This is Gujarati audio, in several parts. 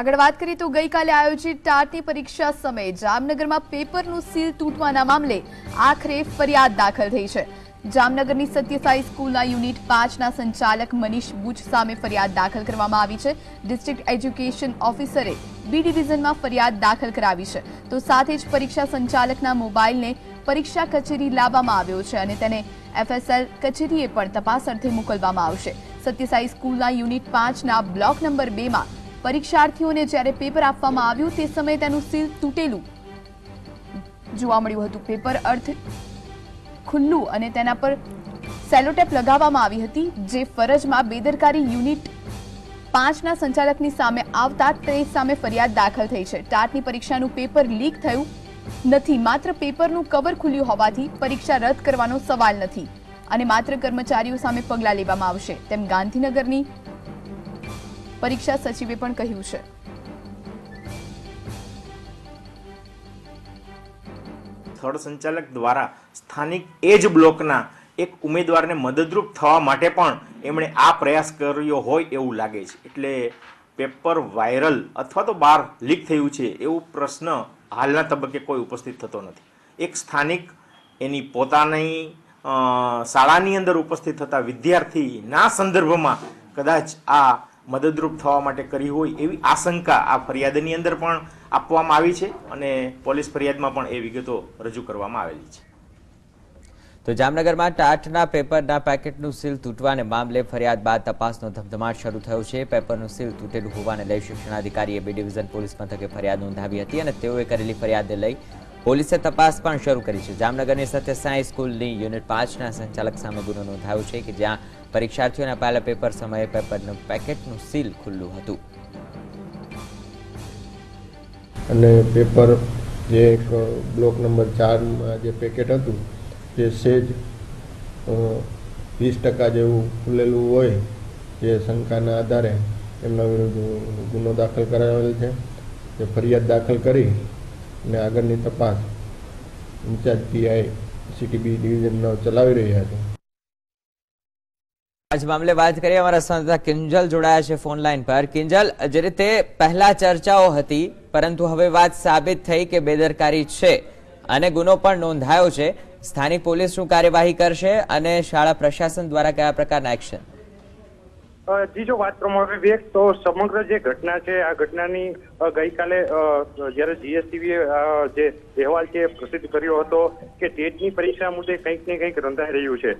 આગળ વાત કરીએ તો ગઈકાલે આયોજિત ટાટની પરીક્ષા સમયે જામનગરમાં પેપરનું સીલ તૂટવાના મામલે આખરે ફરિયાદ દાખલ થઈ છે. જામનગરની સત્યસાઈ સ્કૂલના યુનિટ પાંચના સંચાલક મનીષ બુચ સામે ફરિયાદ દાખલ કરવામાં આવી છે. ડિસ્ટ્રિક્ટ એજ્યુકેશન ઓફિસરે બી ડિવિઝનમાં ફરિયાદ દાખલ કરાવી છે. તો સાથે જ પરીક્ષા સંચાલકના મોબાઈલને પરીક્ષા કચેરી લાવવામાં આવ્યો છે અને તેને એફએસએલ કચેરીએ પણ તપાસ અર્થે મોકલવામાં આવશે. સત્યસાઈ સ્કૂલના યુનિટ પાંચના બ્લોક નંબર બેમાં પરીક્ષાર્થીઓને જ્યારે પેપર આપવામાં આવ્યું તે સમયે તેનું સીલ તૂટેલું. જોવા મળ્યું હતું પેપર અર્થ ખુલ્લું અને તેના પર સેલોટેપ લગાવવામાં આવી હતી, જે ફરજમાં બેદરકારી યુનિટ પાંચના સંચાલકની સામે આવતા તે સામે ફરિયાદ દાખલ થઈ છે. ટાટની પરીક્ષાનું પેપર લીક થયું નથી, માત્ર પેપરનું કવર ખુલ્યું હોવાથી પરીક્ષા રદ કરવાનો સવાલ નથી અને માત્ર કર્મચારીઓ સામે પગલાં લેવામાં આવશે. તેમ ગાંધીનગરની પરીક્ષા સચિવે પણ કહ્યું છે. સ્થળ સંચાલક દ્વારા સ્થાનિક એ જ બ્લોકના એક ઉમેદવારને મદદરૂપ થવા માટે પણ એમણે આ પ્રયાસ કર્યો હોય એવું લાગે છે. એટલે પેપર વાયરલ અથવા તો બહાર લીક થયું છે એવું પ્રશ્ન હાલના તબક્કે કોઈ ઉપસ્થિત થતો નથી. એક સ્થાનિક એની પોતાની શાળાની અંદર ઉપસ્થિત થતા વિદ્યાર્થીના સંદર્ભમાં કદાચ આ મદદરૂપ થવા માટે કરી હોય એવી આશંકા આ ફરિયાદની અંદર પણ આપવામાં આવી છે અને પોલીસ ફરિયાદમાં પણ એ વિગતો રજૂ કરવામાં આવેલી છે. તો જામનગરમાં ટાટના પેપરના પેકેટનું સીલ તૂટવાને મામલે ફરિયાદ બાદ તપાસનો ધમધમાટ શરૂ થયો છે. પેપરનું સીલ તૂટેલું હોવાને લઈ શિક્ષણાધિકારીએ બી ડિવિઝન પોલીસ મથકે ફરિયાદ નોંધાવી હતી અને તેઓએ કરેલી ફરિયાદને લઈ પોલીસે તપાસ પણ શરૂ કરી છે. જામનગરની સત્યસાઈ સ્કૂલની યુનિટ પાંચના સંચાલક સામે ગુનો નોંધાયો છે કે જ્યાં પરીક્ષાર્થીઓના પહેલા પેપર સમયે પેપરનું પેકેટનું સીલ ખુલ્લું હતું. અને પેપર જે એક બ્લોક નંબર ચારમાં જે પેકેટ હતું તે સેજ વીસ ટકા જેવું ખુલેલું હોય, જે શંકાના આધારે એમના વિરુદ્ધ ગુનો દાખલ કરાવેલ છે. તે ફરિયાદ દાખલ કરી અને આગળની તપાસ ઇન્ચાર્જ પીઆઈ સીટીબી ડિવિઝનનો ચલાવી રહ્યા છે. આજ મામલે વાત કરીએ અમારા સંવાદદાતા કિંજલ જોડાયા છે ફોન લાઈન પર. કિંજલ, જે રીતે પહેલા ચર્ચાઓ હતી, પરંતુ હવે વાત સાબિત થઈ કે બેદરકારી છે અને ગુનો પણ નોંધાયો છે. સ્થાનિક પોલીસ શું કાર્યવાહી કરશે અને શાળા પ્રશાસન દ્વારા કયા પ્રકારના એક્શન જી જો વાત પ્રમાણે વિવેક તો સમગ્ર જે ઘટના છે, આ ઘટનાની ગઈકાલે જ્યારે જીએસટીવીએ જે અહેવાલ છે પ્રસિદ્ધ કર્યો હતો કે ટેટની પરીક્ષા મુદ્દે કંઈક ને કંઈક રંધાઈ રહ્યું છે.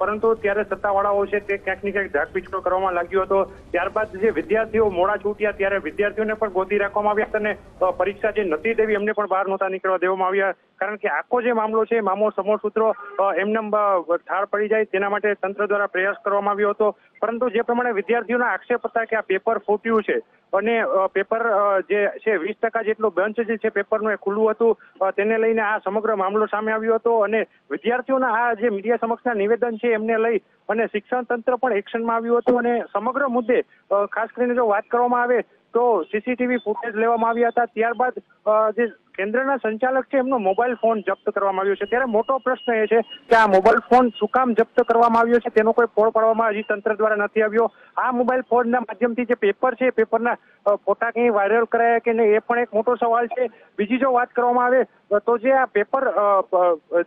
પરંતુ ત્યારે સત્તાવાળાઓ છે તે ક્યાંક ને ક્યાંક ઢાકપીછડો કરવામાં લાગ્યો હતો. ત્યારબાદ જે વિદ્યાર્થીઓ મોડા છૂટ્યા ત્યારે વિદ્યાર્થીઓને પણ ગોતી રાખવામાં આવ્યા અને પરીક્ષા જે નથી દેવી એમને પણ બહાર નહોતા નીકળવા દેવામાં આવ્યા. કારણ કે આખો જે મામલો છે, મામો સમો સૂત્રો એમને ઠાર પડી જાય તેના માટે તંત્ર દ્વારા પ્રયાસ કરવામાં આવ્યો હતો. પરંતુ જે પ્રમાણે વિદ્યાર્થીઓના આક્ષેપ હતા કે આ પેપર ફૂટ્યું છે અને પેપર જે છે, વીસ ટકા જેટલું બંચ જે છે પેપરનું એ ખુલ્લું હતું તેને લઈને આ સમગ્ર મામલો સામે આવ્યો હતો અને વિદ્યાર્થીઓના આ જે મીડિયા સમક્ષના નિવેદન છે એમને લઈ અને શિક્ષણ તંત્ર પણ એક્શનમાં આવ્યું હતું અને સમગ્ર મુદ્દે ખાસ કરીને જો વાત કરવામાં આવે તો સીસીટીવી ફૂટેજ લેવામાં આવ્યા હતા. ત્યારબાદ જે કેન્દ્રના સંચાલક છે, એમનો મોબાઈલ ફોન જપ્ત કરવામાં આવ્યો છે. ત્યારે મોટો પ્રશ્ન એ છે કે આ મોબાઈલ ફોન શું કામ જપ્ત કરવામાં આવ્યો છે? તેનો કોઈ ફોડ પાડવામાં હજી તંત્ર દ્વારા નથી આવ્યો. આ મોબાઈલ ફોનના માધ્યમથી જે પેપર છે પેપરના ફોટા કંઈ વાયરલ કરાયા કે નહીં, એ પણ એક મોટો સવાલ છે. બીજી જો વાત કરવામાં આવે તો જે આ પેપર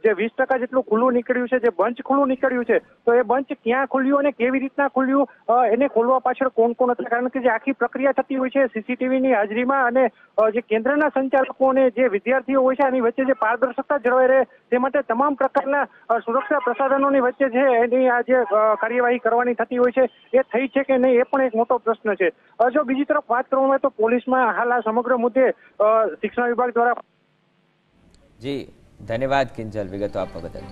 જે વીસ ટકા જેટલું ખુલ્લું નીકળ્યું છે, જે બંચ ખુલ્લું નીકળ્યું છે, તો એ બંચ ક્યાં ખુલ્યું અને કેવી રીતના ખુલ્યું? એને ખોલવા પાછળ કોણ કોણ હતા? કારણ કે જે આખી પ્રક્રિયા થતી હોય છે, સીસીટીવીની હાજરીમાં અને જે કેન્દ્રના સંચાલકો અને જે વિદ્યાર્થીઓ હોય છે એની વચ્ચે જે પારદર્શકતા જળવાઈ રહે, તે માટે તમામ પ્રકારના સુરક્ષા પ્રસાધનોની વચ્ચે છે એની આ જે કાર્યવાહી કરવાની થતી હોય છે, એ થઈ છે કે નહીં, એ પણ એક મોટો પ્રશ્ન છે. જો બીજી તરફ વાત કરવામાં આવે તો પોલીસમાં હાલ આ સમગ્ર મુદ્દે શિક્ષણ વિભાગ દ્વારા જી ધન્યવાદ કિંજલ વિગતો આપવા બદલ.